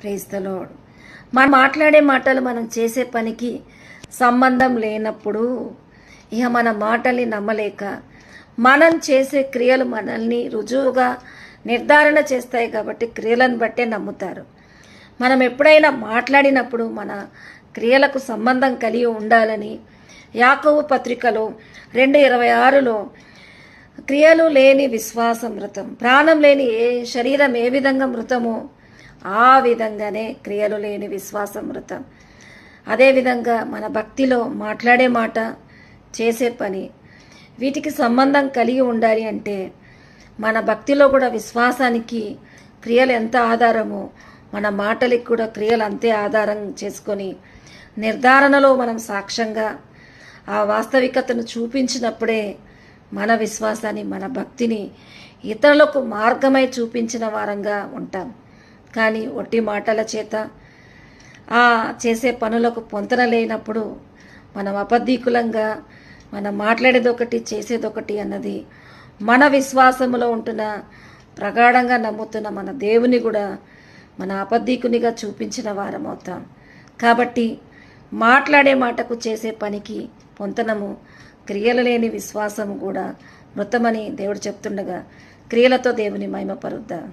ప్రేస్తలోడు మనం మాట్లాడే మాటలు మనం చేసే పనికి సంబంధం లేనప్పుడు ఇక మన మాటల్ని నమ్మలేక మనం చేసే క్రియలు మనల్ని రుజువుగా నిర్ధారణ చేస్తాయి కాబట్టి క్రియలను బట్టే నమ్ముతారు. మనం ఎప్పుడైనా మాట్లాడినప్పుడు మన క్రియలకు సంబంధం కలిగి ఉండాలని యాకవు పత్రికలో రెండు ఇరవై ఆరులో క్రియలు లేని విశ్వాస మృతం ప్రాణం లేని ఏ శరీరం ఏ విధంగా మృతమో ఆ విధంగానే క్రియలు లేని విశ్వాసం వృతం అదేవిధంగా మన భక్తిలో మాట్లాడే మాట చేసే పని వీటికి సంబంధం కలిగి ఉండాలి అంటే మన భక్తిలో కూడా విశ్వాసానికి క్రియలు ఎంత ఆధారమో మన మాటలకి కూడా క్రియలు అంతే ఆధారం చేసుకొని నిర్ధారణలో మనం సాక్ష్యంగా ఆ వాస్తవికతను చూపించినప్పుడే మన విశ్వాసాన్ని మన భక్తిని ఇతరులకు మార్గమై చూపించిన వారంగా ఉంటాం. కానీ ఒట్టి మాటల చేత ఆ చేసే పనులకు పొంతన లేనప్పుడు మనం అబద్ధీకులంగా మనం మాట్లాడేది ఒకటి చేసేది ఒకటి అన్నది మన విశ్వాసములో ఉంటున్న ప్రగాఢంగా నమ్ముతున్న మన దేవుని కూడా మన అబద్ధీకునిగా చూపించిన వారం అవుతాం కాబట్టి మాట్లాడే మాటకు చేసే పనికి పొంతనము క్రియలు లేని విశ్వాసము కూడా మృతమని దేవుడు చెప్తుండగా క్రియలతో దేవుని మహిమపరుద్దాం.